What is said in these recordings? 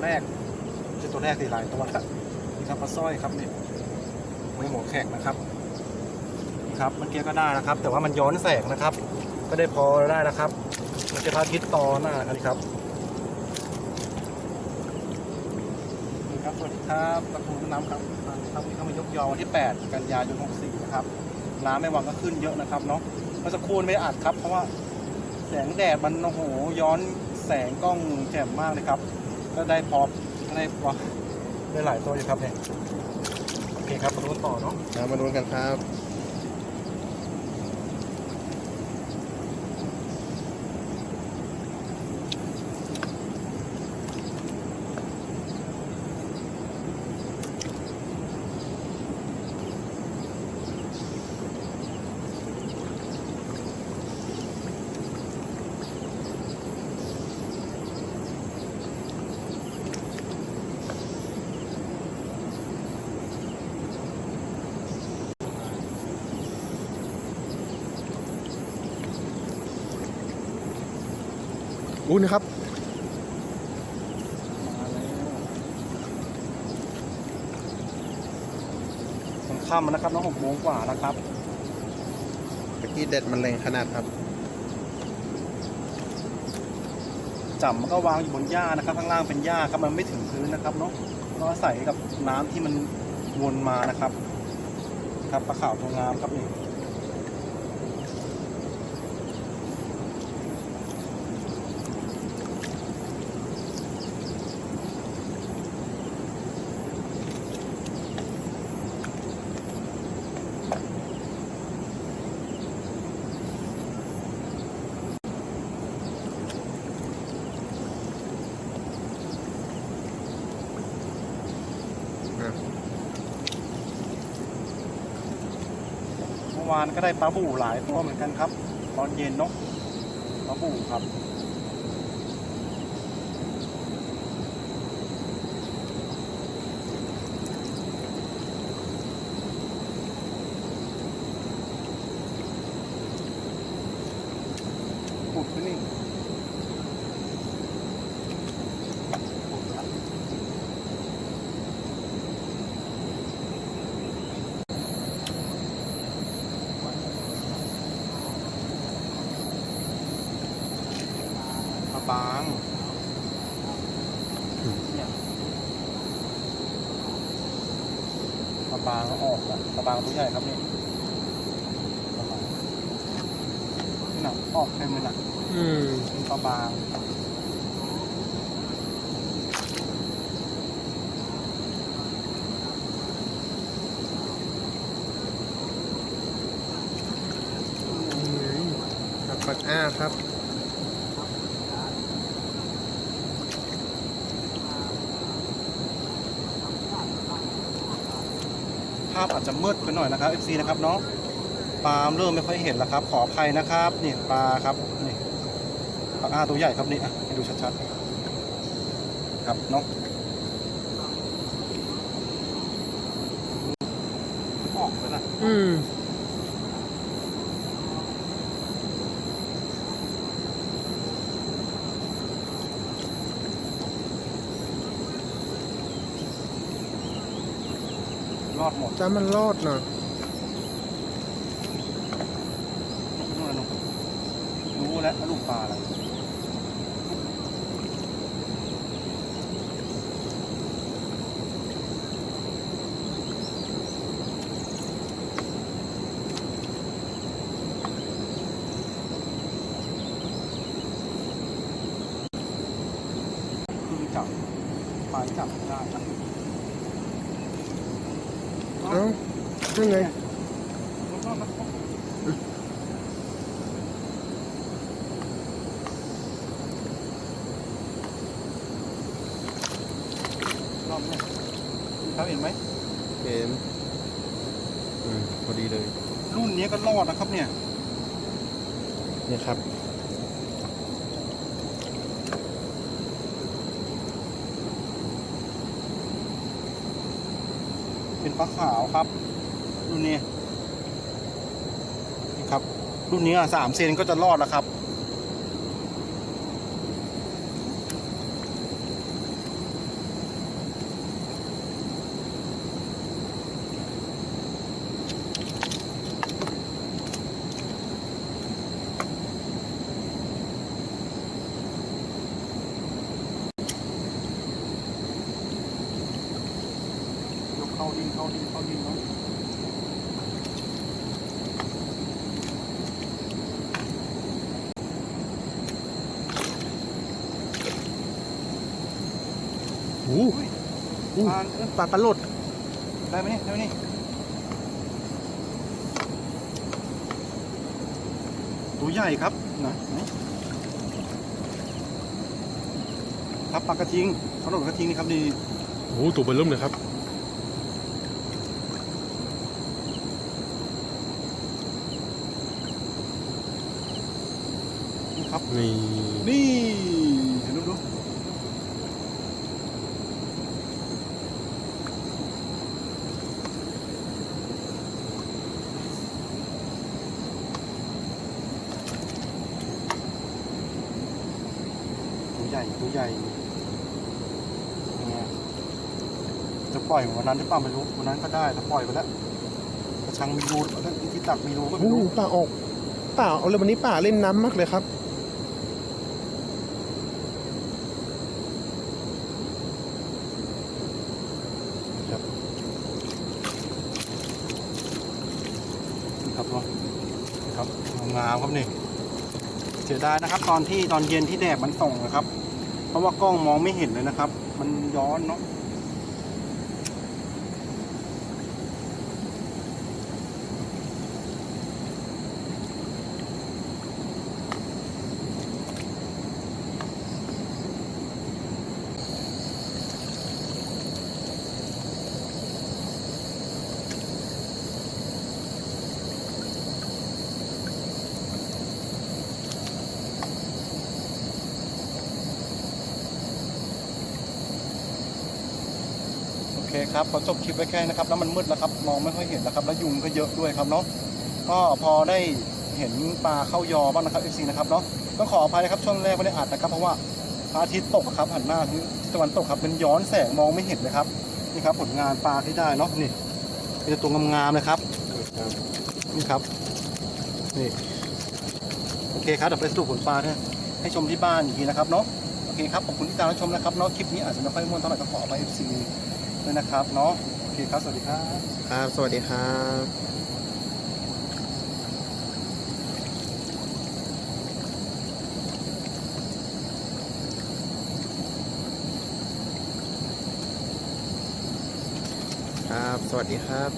ตัวแรกไม่ใช่ตัวแรกสิหลายตัวแล้วนี่ครับปลาสร้อยครับเนี่ยไม่หัวแข็งนะครับนี่ครับเมื่อกี้ก็ได้นะครับ แต่ว่ามันย้อนแสงนะครับ ก็ได้พอได้นะครับ มันจะพาทิตย์ต่อหน้าอันนี้ครับนี่ครับสวัสดีครับประตูน้ำครับครับนี่เข้ามายกยอวันที่ 8 กันยายน 64 นะครับน้ำไม่วังก็ขึ้นเยอะนะครับเนาะเมื่อสักครู่ไม่อัดครับ เพราะว่าแสงแดดมันโอ้โหย้อนแสงกล้องแจ่มมากเลยครับ ก็ได้พอได้พอได้หลายตัวอยู่ครับเนี่ยโอเคครับมาดูกันต่อเนาะมาดูกันครับ อู้นะครับมาแล้วมันค่ำแล้วนะครับน้องหกโมงกว่าแล้วครับตะกี้เด็ดมันแรงขนาดครับจับมันก็วางอยู่บนหญ้านะครับ ข้างล่างเป็นหญ้าครับมันไม่ถึงพื้นนะครับเนาะก็อาศัยกับน้ำที่มันวนมานะครับ ครับปลาขาวตัวงามครับนี่เมื่อ วานก็ได้ปลาบู่หลายตัวเหมือนกันครับ ตอนเย็นเนาะปลาบู่ครับ ปุดขึ้นนี่ปุดครับปลาบางเนี่ย ปลาบางออกอะปลาบางตัวใหญ่ครับนี่ปลาบางนี่นะออกเต็มเลยนะอืมเป็นปลาบางครับปักอ้าครับ ภาพอาจจะมืดไปหน่อยนะครับ FC นะครับเนาะปลาเริ่มไม่ค่อยเห็นแล้วครับ ขออภัยนะครับนี่ปลาครับนี่ปลาอ้าตัวใหญ่ครับนี่อะให้ดูชัดๆครับเนาะออกแล้วนะอืม รอดหมดจ้ามันรอดเนาะนู่นน่ะนู่นรู้แล้วว่าลูกปลาอะไรคือจับปลาจับได้นะ เอ้ายังไงมันก็มันก็รอบเนี่ยครับเห็นไหม เห็นอืมพอดีเลย รุ่นนี้ก็รอดนะครับเนี่ย เนี่ยครับ เป็นปลาขาวครับ รุ่นนี้นี่ครับ รุ่นนี้อะสามเซนก็จะรอดแล้วครับ เข้าดินเข้าดินเข้าดินเนาะโอ้ยอู้ปลาเอ้ยปลาปลาหลดได้ไหมนี่ได้ไหมนี่ตัวใหญ่ครับนะไหนครับปลากระทิงเขาหลดกระทิงนี่ครับดีโอ้ตัวเบอร์เริ่มเลยครับ นี่ครับนี่นี่เห็นดูดูตัวใหญ่ตัวใหญ่เนี่ยจะปล่อยวันนั้นหรือเปล่าไม่รู้วันนั้นก็ได้ถ้าปล่อยไปแล้วกระชังมีรูที่ตักมีรูก็ไม่โอ้รู้ปลาออกป่าเอาเลยวันนี้ป่าเล่นน้ำมากเลยครับครับนี่ครับเนาะนี่ครับงามครับนี่เสียดายนะครับ ตอนที่ตอนเย็นที่แดดมันส่องนะครับ เพราะว่ากล้องมองไม่เห็นเลยนะครับ มันย้อนเนาะ คครับขอจบคลิปไว้แค่นะครับ แล้วมันมืดแล้วครับมองไม่ค่อยเห็นแล้วครับ แล้วยุงก็เยอะด้วยครับเนาะก็พอได้เห็นปลาเข้ายอบ้างนะครับ FC นะครับเนาะต้องขออภัยนะครับช่วงแรกไม่ได้อัดนะครับเพราะว่าพระอาทิตย์ตกครับหันหน้าทิศตะวันตกครับเป็นย้อนแสงมองไม่เห็นเลยครับนี่ครับผลงานปลาที่ได้เนาะนี่เป็นตัวงามๆเลยครับนี่ครับนี่โอเคครับเดี๋ยวไปสรุปผลปลาให้ให้ชมที่บ้านอีกทีนะครับเนาะโอเคครับขอบคุณที่ตามรับชมนะครับเนาะคลิปนี้อาจจะไม่ค่อยม่วนเท่าไหร่ก็ขออภัย FC ด้วยนะครับเนาะโอเคครับ สวัสดีครับ ครับ สวัสดีครับครับ สวัสดีครับ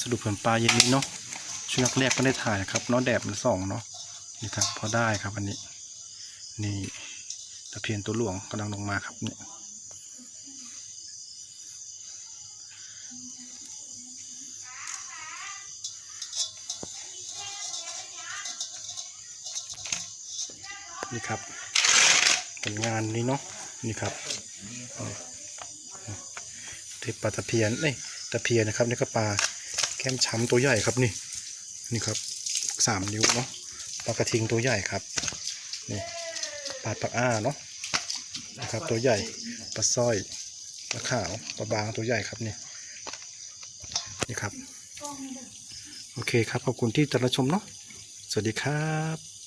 สรุปผลปลาเย็นนี้เนาะ ช่วงแรกก็ได้ถ่ายครับเนาะแดดมันส่องเนาะนี่ครับพอได้ครับอันนี้ นี่ตะเพียนตัวหลวงกำลังลงมาครับนี่นี่ครับผลงานนี้เนาะนี่ครับเทปปลาตะเพียนเอ้ยตะเพียนนะครับนี่ก็ปลาแก้มช้ำตัวใหญ่ครับนี่ นี่ครับสามนิ้วเนาะปลากระทิงตัวใหญ่ครับนี่ปลาปักอ้าเนาะนะครับตัวใหญ่ปลาสร้อยปลาขาวปลาบางตัวใหญ่ครับนี่นี่ครับ โอเคครับ ขอบคุณที่ติดตามรับชมเนาะสวัสดีครับ